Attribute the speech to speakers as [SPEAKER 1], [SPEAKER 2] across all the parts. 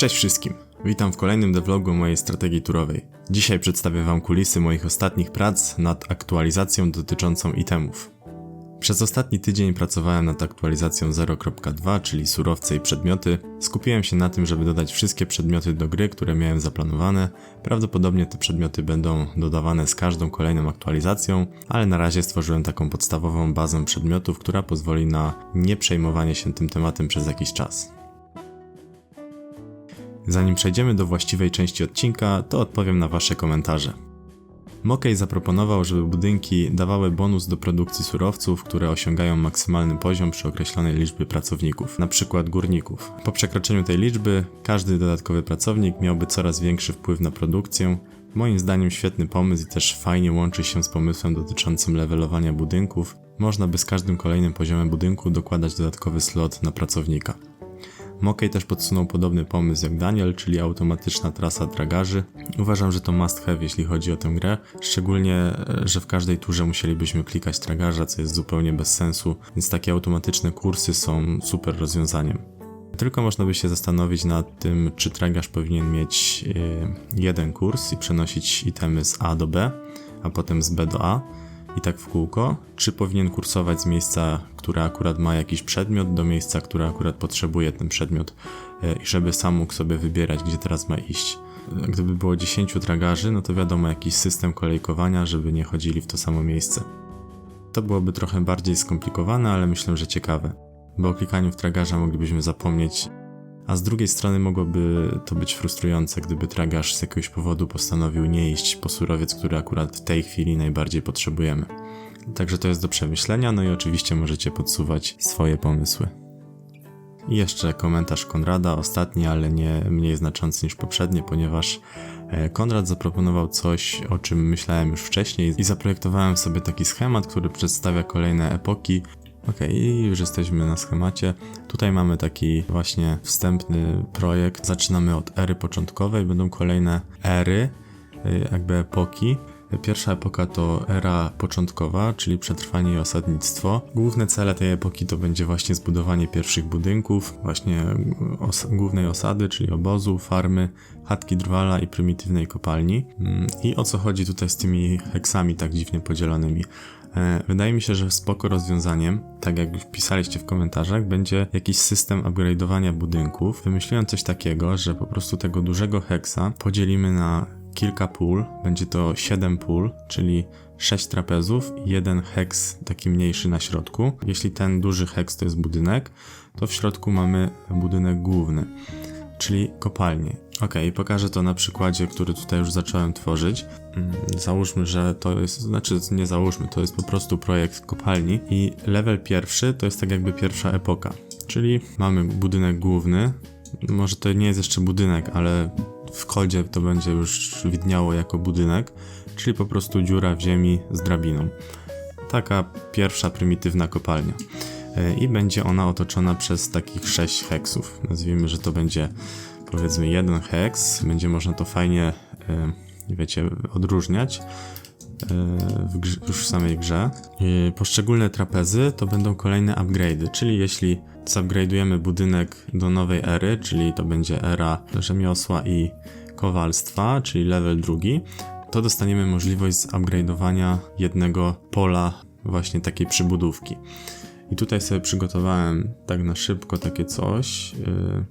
[SPEAKER 1] Cześć wszystkim! Witam w kolejnym devlogu mojej strategii turowej. Dzisiaj przedstawię Wam kulisy moich ostatnich prac nad aktualizacją dotyczącą itemów. Przez ostatni tydzień pracowałem nad aktualizacją 0.2, czyli surowce i przedmioty. Skupiłem się na tym, żeby dodać wszystkie przedmioty do gry, które miałem zaplanowane. Prawdopodobnie te przedmioty będą dodawane z każdą kolejną aktualizacją, ale na razie stworzyłem taką podstawową bazę przedmiotów, która pozwoli na nie przejmowanie się tym tematem przez jakiś czas. Zanim przejdziemy do właściwej części odcinka, to odpowiem na Wasze komentarze. Mokej zaproponował, żeby budynki dawały bonus do produkcji surowców, które osiągają maksymalny poziom przy określonej liczbie pracowników, np. górników. Po przekroczeniu tej liczby, każdy dodatkowy pracownik miałby coraz większy wpływ na produkcję. Moim zdaniem świetny pomysł i też fajnie łączy się z pomysłem dotyczącym levelowania budynków. Można by z każdym kolejnym poziomem budynku dokładać dodatkowy slot na pracownika. Mokej też podsunął podobny pomysł jak Daniel, czyli automatyczna trasa dragarzy. Uważam, że to must have, jeśli chodzi o tę grę, szczególnie, e, że w każdej turze musielibyśmy klikać tragarza, co jest zupełnie bez sensu, więc takie automatyczne kursy są super rozwiązaniem. Tylko można by się zastanowić nad tym, czy tragarz powinien mieć e, jeden kurs i przenosić itemy z A do B, a potem z B do A i tak w kółko, czy powinien kursować z miejsca, które akurat ma jakiś przedmiot, do miejsca, które akurat potrzebuje ten przedmiot e, i żeby sam mógł sobie wybierać, gdzie teraz ma iść. Gdyby było 10 tragarzy, no to wiadomo, jakiś system kolejkowania, żeby nie chodzili w to samo miejsce. To byłoby trochę bardziej skomplikowane, ale myślę, że ciekawe. Bo o klikaniu w tragarza moglibyśmy zapomnieć a z drugiej strony mogłoby to być frustrujące, gdyby tragarz z jakiegoś powodu postanowił nie iść po surowiec, który akurat w tej chwili najbardziej potrzebujemy. Także to jest do przemyślenia, no i oczywiście możecie podsuwać swoje pomysły. I jeszcze komentarz Konrada, ostatni, ale nie mniej znaczący niż poprzednie, ponieważ e, Konrad zaproponował coś, o czym myślałem już wcześniej i zaprojektowałem sobie taki schemat, który przedstawia kolejne epoki Ok, już jesteśmy na schemacie. Tutaj mamy taki właśnie wstępny projekt. Zaczynamy od ery początkowej, będą kolejne ery, y, jakby epoki. Pierwsza epoka to era początkowa, czyli przetrwanie i osadnictwo. Główne cele tej epoki to będzie właśnie zbudowanie pierwszych budynków, właśnie os głównej osady, czyli obozu, farmy, chatki drwala i prymitywnej kopalni. Mm, I o co chodzi tutaj z tymi heksami tak dziwnie podzielonymi? E, wydaje mi się, że spoko rozwiązaniem, tak jak wpisaliście w komentarzach, będzie jakiś system upgrade'owania budynków. Wymyśliłem coś takiego, że po prostu tego dużego heksa podzielimy na kilka pól. Będzie to 7 pól, czyli 6 trapezów i jeden heks taki mniejszy na środku. Jeśli ten duży heks to jest budynek, to w środku mamy budynek główny, czyli kopalnię. Ok, pokażę to na przykładzie, który tutaj już zacząłem tworzyć. Mm, załóżmy, że to jest, znaczy nie załóżmy, to jest po prostu projekt kopalni i level pierwszy to jest tak jakby pierwsza epoka. Czyli mamy budynek główny, może to nie jest jeszcze budynek, ale w kodzie to będzie już widniało jako budynek, czyli po prostu dziura w ziemi z drabiną. Taka pierwsza prymitywna kopalnia. E, I będzie ona otoczona przez takich 6 heksów. Nazwijmy, że to będzie powiedzmy jeden hex, będzie można to fajnie, e, wiecie, odróżniać e, w grze, już w samej grze. Poszczególne trapezy to będą kolejne upgrade'y, czyli jeśli zupgrade'ujemy budynek do nowej ery, czyli to będzie era rzemiosła i kowalstwa, czyli level drugi, to dostaniemy możliwość zupgrade'owania jednego pola właśnie takiej przybudówki. I tutaj sobie przygotowałem tak na szybko takie coś. Yy,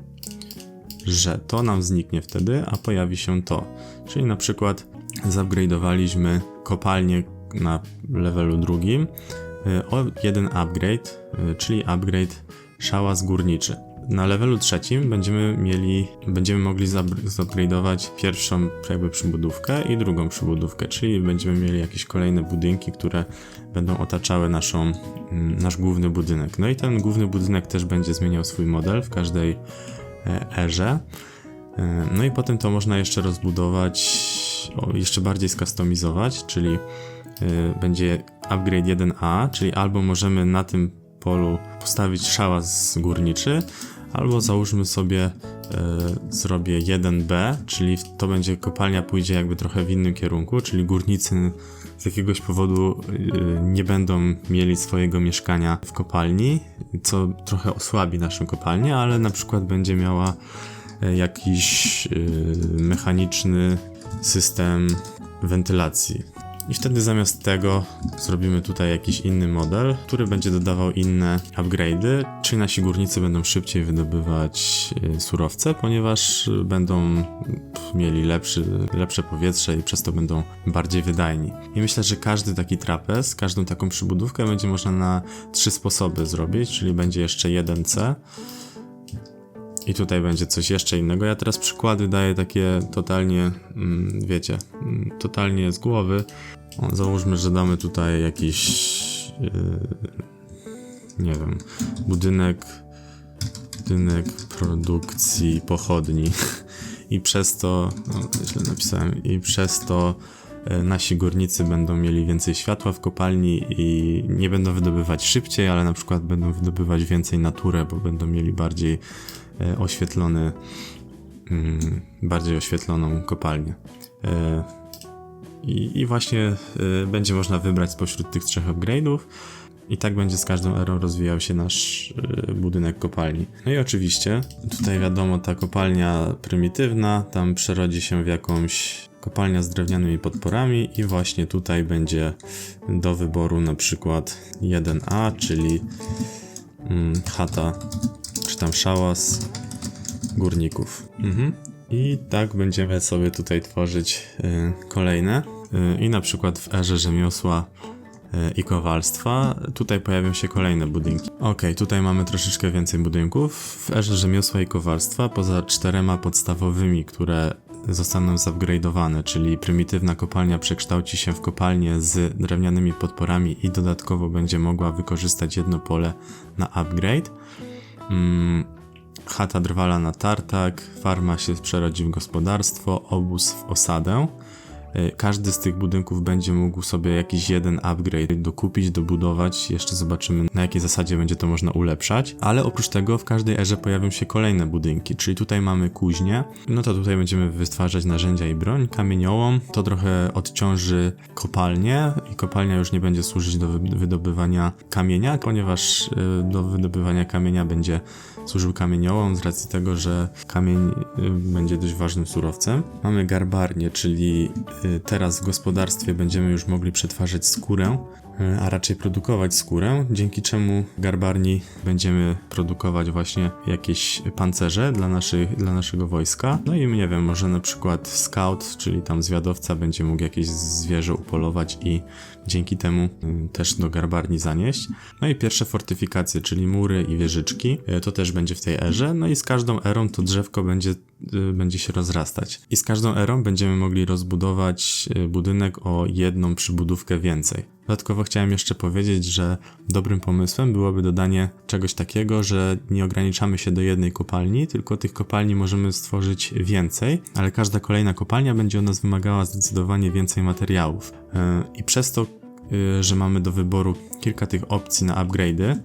[SPEAKER 1] że to nam zniknie wtedy, a pojawi się to. Czyli na przykład zupgrade'owaliśmy kopalnię na levelu drugim y, o jeden upgrade, y, czyli upgrade szałas górniczy. Na levelu trzecim będziemy mieli, będziemy mogli zupgrade'ować pierwszą jakby przybudówkę i drugą przybudówkę, czyli będziemy mieli jakieś kolejne budynki, które będą otaczały naszą, mm, nasz główny budynek. No i ten główny budynek też będzie zmieniał swój model w każdej E, erze. E, no i potem to można jeszcze rozbudować, jeszcze bardziej skustomizować, czyli e, będzie upgrade 1A, czyli albo możemy na tym polu postawić szałas górniczy, albo załóżmy sobie zrobię 1B, czyli to będzie kopalnia pójdzie jakby trochę w innym kierunku, czyli górnicy z jakiegoś powodu y, nie będą mieli swojego mieszkania w kopalni, co trochę osłabi naszą kopalnię, ale na przykład będzie miała e, jakiś e, mechaniczny system wentylacji. I wtedy zamiast tego zrobimy tutaj jakiś inny model, który będzie dodawał inne upgrade'y, czyli nasi górnicy będą szybciej wydobywać y, surowce, ponieważ będą mieli lepszy, lepsze powietrze i przez to będą bardziej wydajni. I myślę, że każdy taki trapez, każdą taką przybudówkę będzie można na trzy sposoby zrobić, czyli będzie jeszcze 1C, i tutaj będzie coś jeszcze innego. Ja teraz przykłady daję takie totalnie, mm, wiecie, mm, totalnie z głowy. O, załóżmy, że damy tutaj jakiś, yy, nie wiem, budynek, budynek produkcji pochodni i przez to, no, źle napisałem, i przez to e, nasi górnicy będą mieli więcej światła w kopalni i nie będą wydobywać szybciej, ale na przykład będą wydobywać więcej naturę, bo będą mieli bardziej e, oświetlony, mm, bardziej oświetloną kopalnię. I, i właśnie e, będzie można wybrać spośród tych trzech upgrade'ów. I tak będzie z każdą erą rozwijał się nasz e, budynek kopalni. No i oczywiście, tutaj wiadomo, ta kopalnia prymitywna, tam przerodzi się w jakąś kopalnia z drewnianymi podporami i właśnie tutaj będzie do wyboru na przykład 1A, czyli mm, chata, czy tam szałas górników. Mhm. I tak będziemy sobie tutaj tworzyć y, kolejne. Y, I na przykład w erze rzemiosła y, i kowalstwa tutaj pojawią się kolejne budynki. Ok, tutaj mamy troszeczkę więcej budynków. W erze rzemiosła i kowalstwa, poza czterema podstawowymi, które zostaną zupgrade'owane, czyli prymitywna kopalnia przekształci się w kopalnię z drewnianymi podporami i dodatkowo będzie mogła wykorzystać jedno pole na upgrade. Mm, chata drwala na tartak, farma się przerodzi w gospodarstwo, obóz w osadę. Y, Każdy z tych budynków będzie mógł sobie jakiś jeden upgrade dokupić, dobudować. Jeszcze zobaczymy na jakiej zasadzie będzie to można ulepszać. Ale oprócz tego w każdej erze pojawią się kolejne budynki, czyli tutaj mamy kuźnię. No to tutaj będziemy wytwarzać narzędzia i broń. Kamieniołom to trochę odciąży kopalnię i kopalnia już nie będzie służyć do wy- wydobywania kamienia, ponieważ y, do wydobywania kamienia będzie służył kamieniołom z racji tego, że kamień y, będzie dość ważnym surowcem. Mamy garbarnię, czyli teraz w gospodarstwie będziemy już mogli przetwarzać skórę, y, a raczej produkować skórę, dzięki czemu garbarni będziemy produkować właśnie jakieś pancerze dla, naszych, dla naszego wojska. No i nie wiem, może na przykład scout, czyli tam zwiadowca będzie mógł jakieś zwierzę upolować i dzięki temu y, też do garbarni zanieść. No i pierwsze fortyfikacje, czyli mury i wieżyczki, y, to też będzie w tej erze. No i z każdą erą to drzewko będzie, y, będzie się rozrastać. I z każdą erą będziemy mogli rozbudować y, budynek o jedną przybudówkę więcej. Dodatkowo chciałem jeszcze powiedzieć, że dobrym pomysłem byłoby dodanie czegoś takiego, że nie ograniczamy się do jednej kopalni, tylko tych kopalni możemy stworzyć więcej, ale każda kolejna kopalnia będzie od nas wymagała zdecydowanie więcej materiałów. Yy, I przez to, yy, że mamy do wyboru kilka tych opcji na upgrade'y,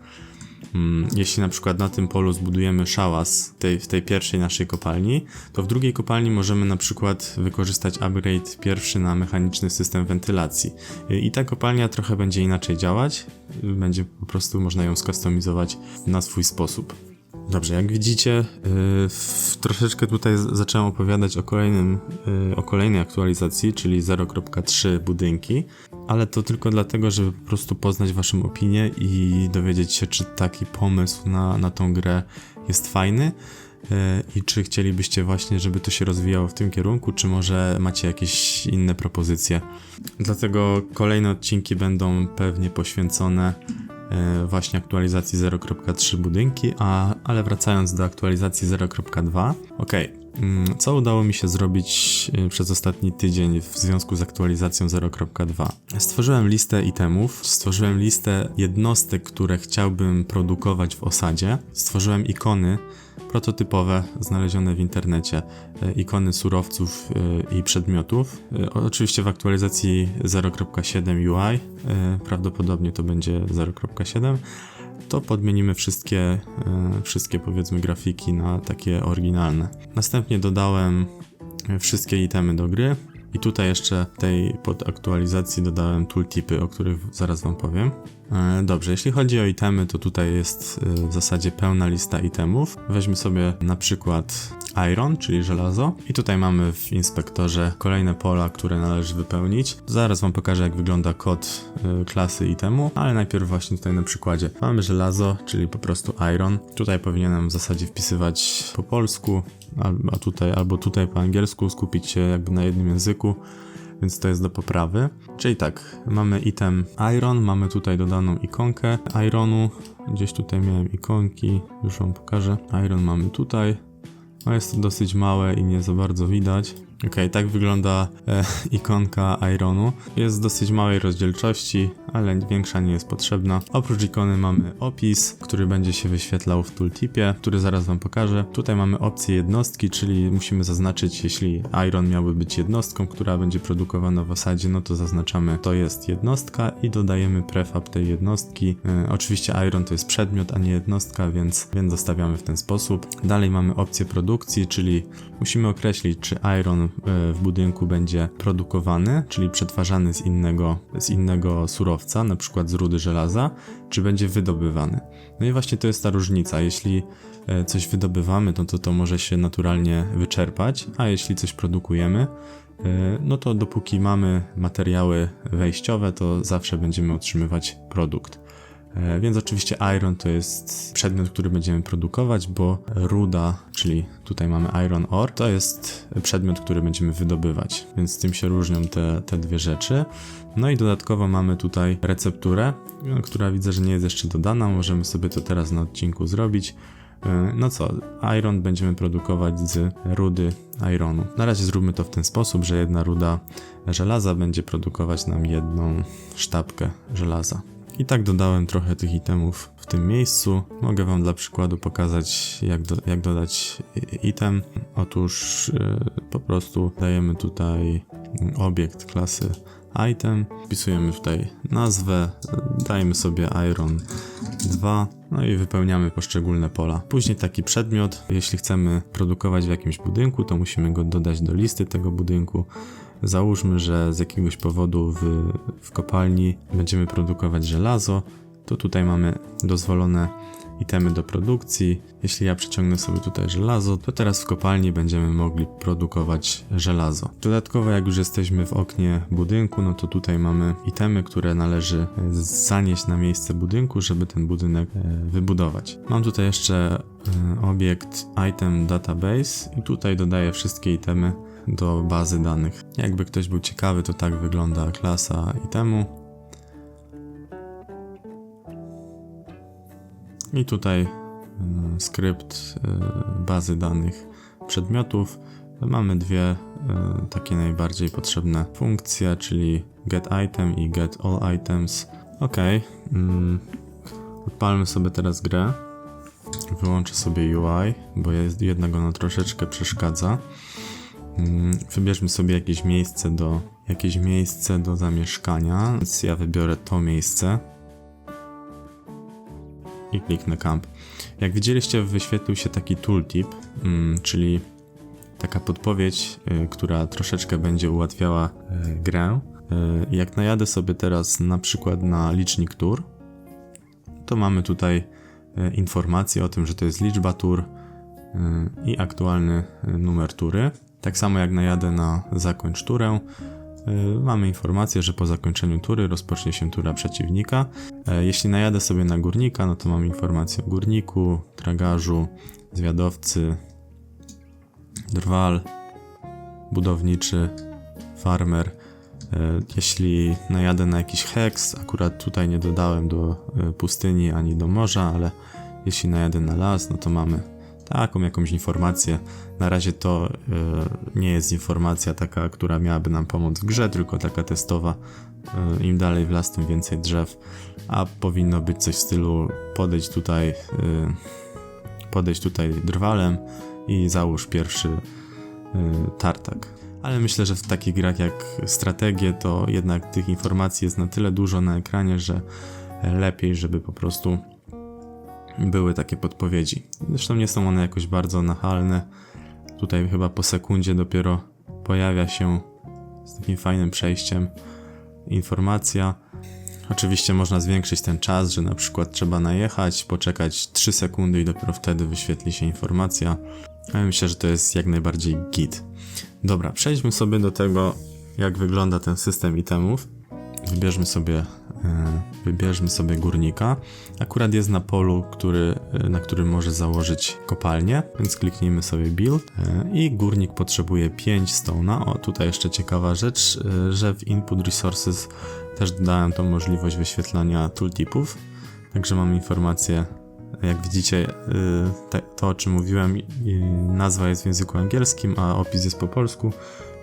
[SPEAKER 1] Jeśli na przykład na tym polu zbudujemy szałas tej, w tej pierwszej naszej kopalni, to w drugiej kopalni możemy na przykład wykorzystać upgrade pierwszy na mechaniczny system wentylacji. Y, I ta kopalnia trochę będzie inaczej działać, będzie po prostu można ją skustomizować na swój sposób. Dobrze, jak widzicie, yy, w, troszeczkę tutaj zacząłem opowiadać o, kolejnym, yy, o kolejnej aktualizacji, czyli 0.3 budynki, ale to tylko dlatego, żeby po prostu poznać Waszą opinię i dowiedzieć się, czy taki pomysł na, na tą grę jest fajny yy, i czy chcielibyście właśnie, żeby to się rozwijało w tym kierunku, czy może macie jakieś inne propozycje. Dlatego kolejne odcinki będą pewnie poświęcone właśnie aktualizacji 0.3 budynki, a, ale wracając do aktualizacji 0.2, ok, mm, co udało mi się zrobić e, przez ostatni tydzień w związku z aktualizacją 0.2? Stworzyłem listę itemów, stworzyłem listę jednostek, które chciałbym produkować w osadzie, stworzyłem ikony prototypowe znalezione w internecie, e, ikony surowców e, i przedmiotów. E, Oczywiście w aktualizacji 0.7 UI, prawdopodobnie to będzie 0.7, to podmienimy wszystkie, wszystkie powiedzmy grafiki na takie oryginalne. Następnie dodałem wszystkie itemy do gry i tutaj jeszcze tej podaktualizacji dodałem tooltipy, o których zaraz wam powiem. E, Dobrze, jeśli chodzi o itemy, to tutaj jest e, w zasadzie pełna lista itemów. Weźmy sobie na przykład iron, czyli żelazo. I tutaj mamy w inspektorze kolejne pola, które należy wypełnić. Zaraz wam pokażę, jak wygląda kod e, klasy itemu, ale najpierw właśnie tutaj na przykładzie. Mamy żelazo, czyli po prostu iron. Tutaj powinienem w zasadzie wpisywać po polsku, a, tutaj albo tutaj po angielsku, skupić się jakby na jednym języku więc to jest do poprawy. Czyli tak, mamy item Iron, mamy tutaj dodaną ikonkę Ironu, gdzieś tutaj miałem ikonki, już wam pokażę. Iron mamy tutaj, no jest to dosyć małe i nie za bardzo widać. Ok, tak wygląda e, ikonka Ironu. Jest dosyć małej rozdzielczości, ale większa nie jest potrzebna. Oprócz ikony mamy opis, który będzie się wyświetlał w tooltipie, który zaraz Wam pokażę. Tutaj mamy opcję jednostki, czyli musimy zaznaczyć, jeśli Iron miałby być jednostką, która będzie produkowana w osadzie, no to zaznaczamy to jest jednostka i dodajemy prefab tej jednostki. E, oczywiście Iron to jest przedmiot, a nie jednostka, więc, więc zostawiamy w ten sposób. Dalej mamy opcję produkcji, czyli musimy określić, czy Iron w budynku będzie produkowany, czyli przetwarzany z innego, z innego surowca, na przykład z rudy żelaza, czy będzie wydobywany. No i właśnie to jest ta różnica. Jeśli e, coś wydobywamy, no to to może się naturalnie wyczerpać, a jeśli coś produkujemy, e, no to dopóki mamy materiały wejściowe, to zawsze będziemy otrzymywać produkt. E, Więc oczywiście iron to jest przedmiot, który będziemy produkować, bo ruda, czyli tutaj mamy iron ore, to jest przedmiot, który będziemy wydobywać. Więc tym się różnią te, te dwie rzeczy. No i dodatkowo mamy tutaj recepturę, no, która widzę, że nie jest jeszcze dodana. Możemy sobie to teraz na odcinku zrobić. E, No co, iron będziemy produkować z rudy ironu. Na razie zróbmy to w ten sposób, że jedna ruda żelaza będzie produkować nam jedną sztabkę żelaza. I tak dodałem trochę tych itemów w tym miejscu. Mogę Wam dla przykładu pokazać, jak, do, jak dodać item. Otóż yy, po prostu dajemy tutaj mm, obiekt klasy item, wpisujemy tutaj nazwę, dajemy sobie iron 2, no i wypełniamy poszczególne pola. Później taki przedmiot, jeśli chcemy produkować w jakimś budynku, to musimy go dodać do listy tego budynku. Załóżmy, że z jakiegoś powodu w, w kopalni będziemy produkować żelazo, to tutaj mamy dozwolone itemy do produkcji. Jeśli ja przeciągnę sobie tutaj żelazo, to teraz w kopalni będziemy mogli produkować żelazo. Dodatkowo, jak już jesteśmy w oknie budynku, no to tutaj mamy itemy, które należy e, zanieść na miejsce budynku, żeby ten budynek e, wybudować. Mam tutaj jeszcze e, obiekt item database i tutaj dodaję wszystkie itemy do bazy danych. Jakby ktoś był ciekawy, to tak wygląda klasa itemu. I tutaj y, skrypt y, bazy danych przedmiotów. Mamy dwie y, takie najbardziej potrzebne funkcje, czyli get item i get all items. Ok, mm, odpalmy sobie teraz grę. Wyłączę sobie UI, bo jest jednego na troszeczkę przeszkadza. Mm, Wybierzmy sobie jakieś miejsce do jakieś miejsce do zamieszkania. Więc ja wybiorę to miejsce i kliknę camp. Jak widzieliście, wyświetlił się taki tooltip, mm, czyli taka podpowiedź, y, która troszeczkę będzie ułatwiała y, grę. Y, Jak najadę sobie teraz na przykład na licznik tur, to mamy tutaj informację o tym, że to jest liczba tur i aktualny numer tury. Tak samo jak najadę na zakończ turę, y, mamy informację, że po zakończeniu tury rozpocznie się tura przeciwnika. E, Jeśli najadę sobie na górnika, no to mam informację o górniku, tragarzu, zwiadowcy, drwal, budowniczy, farmer. E, Jeśli najadę na jakiś heks, akurat tutaj nie dodałem do e, pustyni ani do morza, ale jeśli najadę na las, no to mamy taką jakąś informację. Na razie to e, nie jest informacja taka, która miałaby nam pomóc w grze, tylko taka testowa. E, Im dalej w las, tym więcej drzew, a powinno być coś w stylu podejść tutaj, e, podejść tutaj drwalem i załóż pierwszy e, tartak. Ale myślę, że w takich grach jak strategie, to jednak tych informacji jest na tyle dużo na ekranie, że lepiej, żeby po prostu były takie podpowiedzi. Zresztą nie są one jakoś bardzo nachalne. Tutaj chyba po sekundzie dopiero pojawia się z takim fajnym przejściem informacja. Oczywiście można zwiększyć ten czas, że na przykład trzeba najechać, poczekać 3 sekundy i dopiero wtedy wyświetli się informacja. Ale myślę, że to jest jak najbardziej git. Dobra, przejdźmy sobie do tego, jak wygląda ten system itemów. Wybierzmy sobie, e, wybierzmy sobie górnika. Akurat jest na polu, który, e, na którym może założyć kopalnię, więc kliknijmy sobie build e, i górnik potrzebuje 5 stone'a. O, tutaj jeszcze ciekawa rzecz, że w input resources też dodałem tą możliwość wyświetlania tooltipów, także mamy informację jak widzicie, to o czym mówiłem, nazwa jest w języku angielskim, a opis jest po polsku,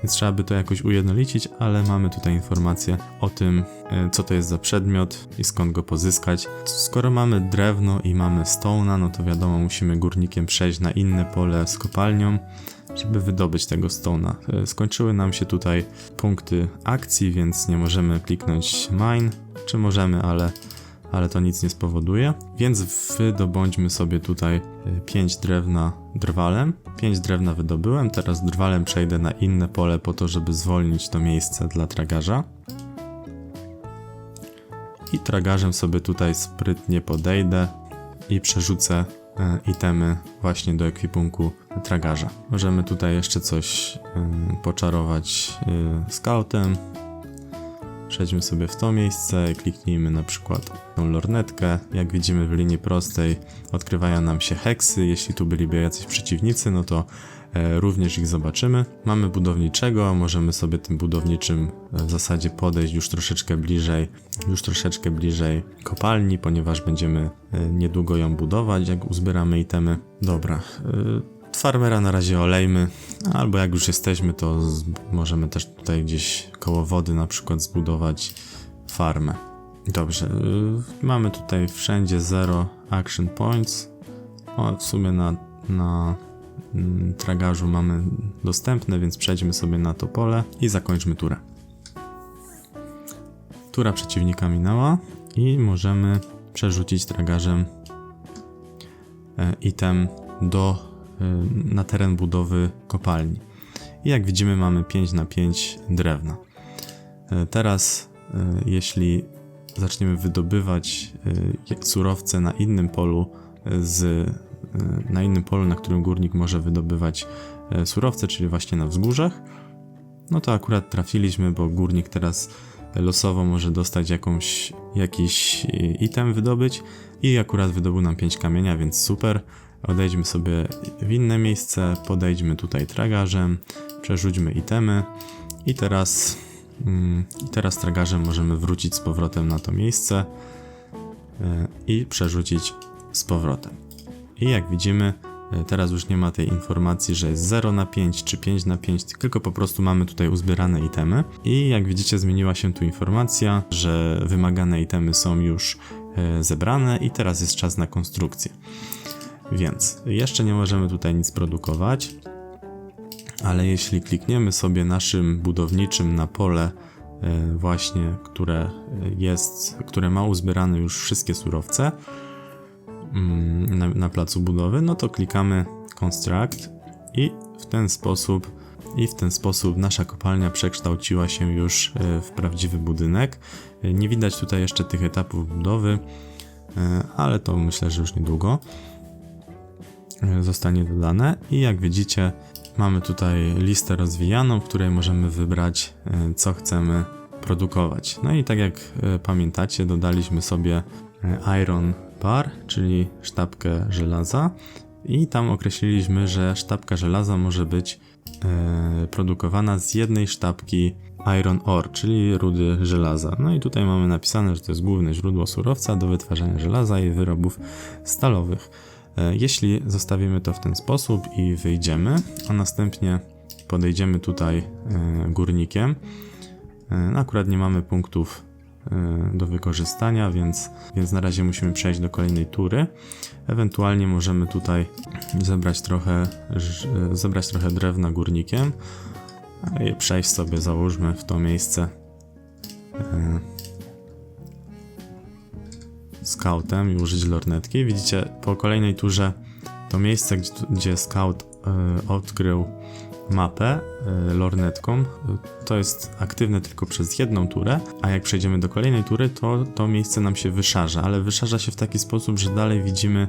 [SPEAKER 1] więc trzeba by to jakoś ujednolicić, ale mamy tutaj informację o tym, y, co to jest za przedmiot i skąd go pozyskać. Skoro mamy drewno i mamy stone'a, no to wiadomo, musimy górnikiem przejść na inne pole z kopalnią, żeby wydobyć tego stone'a. Y, Skończyły nam się tutaj punkty akcji, więc nie możemy kliknąć mine, czy możemy, ale ale to nic nie spowoduje. Więc wydobądźmy sobie tutaj 5 drewna drwalem. 5 drewna wydobyłem, teraz drwalem przejdę na inne pole po to, żeby zwolnić to miejsce dla tragarza. I tragarzem sobie tutaj sprytnie podejdę i przerzucę e, itemy właśnie do ekwipunku tragarza. Możemy tutaj jeszcze coś e, poczarować e, scoutem, Przejdźmy sobie w to miejsce kliknijmy na przykład tą lornetkę. Jak widzimy w linii prostej odkrywają nam się heksy. Jeśli tu byliby jacyś przeciwnicy, no to e, również ich zobaczymy. Mamy budowniczego, możemy sobie tym budowniczym e, w zasadzie podejść już troszeczkę bliżej, już troszeczkę bliżej kopalni, ponieważ będziemy e, niedługo ją budować, jak uzbieramy itemy. Dobra, Farmera na razie olejmy, albo jak już jesteśmy, to możemy też tutaj gdzieś koło wody na przykład zbudować farmę. Dobrze, y, mamy tutaj wszędzie 0 action points. O, w sumie na, na mm, tragarzu mamy dostępne, więc przejdźmy sobie na to pole i zakończmy turę. Tura przeciwnika minęła i możemy przerzucić tragarzem e, item do na teren budowy kopalni. I jak widzimy mamy 5 na 5 drewna. Y, Teraz y, jeśli zaczniemy wydobywać y, surowce na innym polu y, z y, na innym polu, na którym górnik może wydobywać y, surowce, czyli właśnie na wzgórzach, no to akurat trafiliśmy, bo górnik teraz losowo może dostać jakąś, jakiś item wydobyć i akurat wydobył nam 5 kamienia, więc super. Odejdźmy sobie w inne miejsce, podejdźmy tutaj tragarzem, przerzućmy itemy i teraz, mm, teraz tragarzem możemy wrócić z powrotem na to miejsce e, i przerzucić z powrotem. I jak widzimy, e, teraz już nie ma tej informacji, że jest 0 na 5 czy 5 na 5, tylko po prostu mamy tutaj uzbierane itemy. I jak widzicie, zmieniła się tu informacja, że wymagane itemy są już zebrane i teraz jest czas na konstrukcję. Więc jeszcze nie możemy tutaj nic produkować, ale jeśli klikniemy sobie naszym budowniczym na pole e, właśnie, które jest, które ma uzbierane już wszystkie surowce mm, na, na placu budowy, no to klikamy construct i w ten sposób i w ten sposób nasza kopalnia przekształciła się już e, w prawdziwy budynek. E, Nie widać tutaj jeszcze tych etapów budowy, e, ale to myślę, że już niedługo zostanie dodane. I jak widzicie, mamy tutaj listę rozwijaną, w której możemy wybrać, co chcemy produkować. No i tak jak pamiętacie, dodaliśmy sobie Iron Bar, czyli sztabkę żelaza. I tam określiliśmy, że sztabka żelaza może być produkowana z jednej sztabki Iron Ore, czyli rudy żelaza. No i tutaj mamy napisane, że to jest główne źródło surowca do wytwarzania żelaza i wyrobów stalowych. E, Jeśli zostawimy to w ten sposób i wyjdziemy, a następnie podejdziemy tutaj e, górnikiem, e, no akurat nie mamy punktów e, do wykorzystania, więc, więc na razie musimy przejść do kolejnej tury. Ewentualnie możemy tutaj zebrać trochę, e, zebrać trochę drewna górnikiem i przejść sobie, załóżmy, w to miejsce e, scoutem i użyć lornetki. Widzicie, po kolejnej turze to miejsce, gdzie, gdzie scout odkrył mapę e, lornetką. To jest aktywne tylko przez jedną turę, a jak przejdziemy do kolejnej tury, to to miejsce nam się wyszarza, ale wyszarza się w taki sposób, że dalej widzimy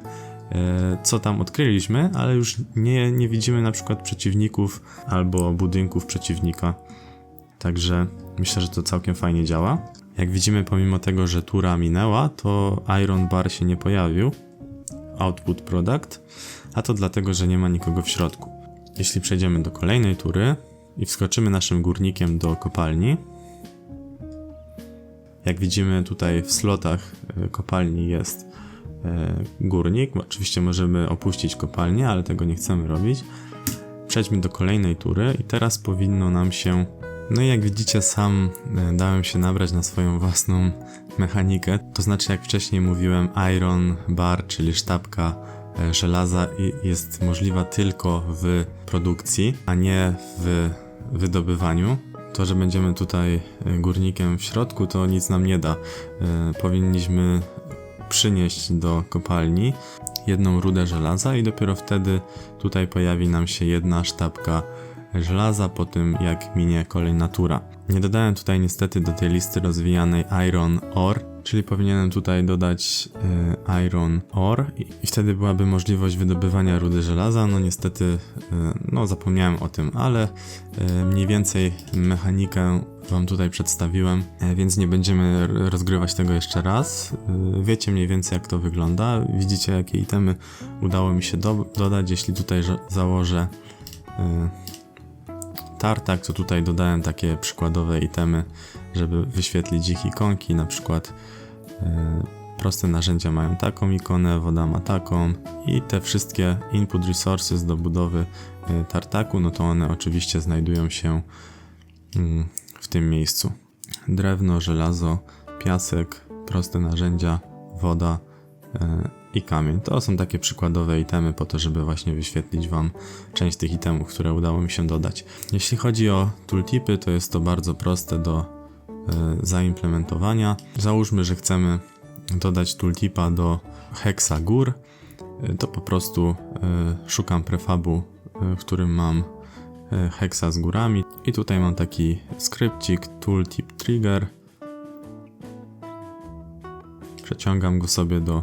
[SPEAKER 1] e, co tam odkryliśmy, ale już nie, nie widzimy na przykład przeciwników albo budynków przeciwnika. Także myślę, że to całkiem fajnie działa. Jak widzimy, pomimo tego, że tura minęła, to Iron Bar się nie pojawił. Output Product, a to dlatego, że nie ma nikogo w środku. Jeśli przejdziemy do kolejnej tury i wskoczymy naszym górnikiem do kopalni, jak widzimy tutaj w slotach e, kopalni jest e, górnik. Oczywiście możemy opuścić kopalnię, ale tego nie chcemy robić. Przejdźmy do kolejnej tury i teraz powinno nam się. No i jak widzicie, sam e, dałem się nabrać na swoją własną mechanikę. To znaczy, jak wcześniej mówiłem, Iron Bar, czyli sztabka żelaza, i- jest możliwa tylko w produkcji, a nie w wydobywaniu. To, że będziemy tutaj e, górnikiem w środku, to nic nam nie da. E, Powinniśmy przynieść do kopalni jedną rudę żelaza i dopiero wtedy tutaj pojawi nam się jedna sztabka żelaza po tym jak minie kolejna tura. Nie dodałem tutaj niestety do tej listy rozwijanej Iron Ore, czyli powinienem tutaj dodać e, Iron Ore i, i wtedy byłaby możliwość wydobywania rudy żelaza. No niestety, e, no zapomniałem o tym, ale e, mniej więcej mechanikę wam tutaj przedstawiłem, więc nie będziemy rozgrywać tego jeszcze raz. Wiecie mniej więcej jak to wygląda, widzicie jakie itemy udało mi się do, dodać, jeśli tutaj założę tartak, to tutaj dodałem takie przykładowe itemy, żeby wyświetlić ich ikonki, na przykład e, proste narzędzia mają taką ikonę, woda ma taką i te wszystkie input resources do budowy e, tartaku, no to one oczywiście znajdują się mm, w tym miejscu. Drewno, żelazo, piasek, proste narzędzia, woda e, i kamień. To są takie przykładowe itemy po to, żeby właśnie wyświetlić Wam część tych itemów, które udało mi się dodać. Jeśli chodzi o tooltipy, to jest to bardzo proste do e, zaimplementowania. Załóżmy, że chcemy dodać tooltipa do hexa gór, e, to po prostu e, szukam prefabu, e, w którym mam hexa z górami i tutaj mam taki skrypcik tooltip trigger. Przeciągam go sobie do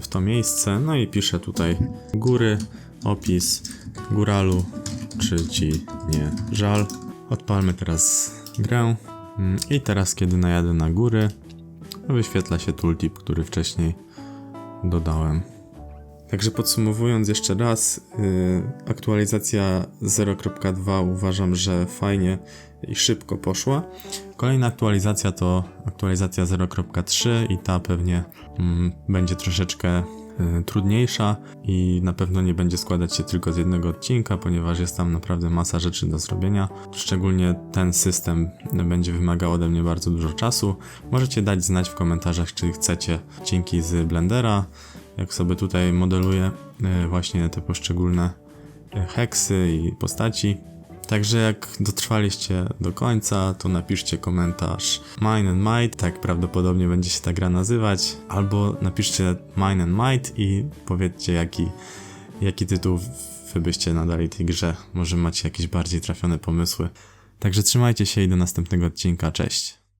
[SPEAKER 1] w to miejsce, no i piszę tutaj góry, opis góralu, czy ci nie żal. Odpalmy teraz grę Mm, i teraz kiedy najadę na góry, wyświetla się tooltip, który wcześniej dodałem. Także podsumowując jeszcze raz, yy, aktualizacja 0.2 uważam, że fajnie i szybko poszła. Kolejna aktualizacja to aktualizacja 0.3 i ta pewnie mm, będzie troszeczkę y, trudniejsza i na pewno nie będzie składać się tylko z jednego odcinka, ponieważ jest tam naprawdę masa rzeczy do zrobienia. Szczególnie ten system będzie wymagał ode mnie bardzo dużo czasu. Możecie dać znać w komentarzach, czy chcecie odcinki z Blendera, jak sobie tutaj modeluję y, właśnie te poszczególne y, heksy i postaci. Także jak dotrwaliście do końca, to napiszcie komentarz Mine and Might, tak prawdopodobnie będzie się ta gra nazywać, albo napiszcie Mine and Might i powiedzcie jaki, jaki tytuł wy byście nadali tej grze. Może macie jakieś bardziej trafione pomysły. Także trzymajcie się i do następnego odcinka, cześć!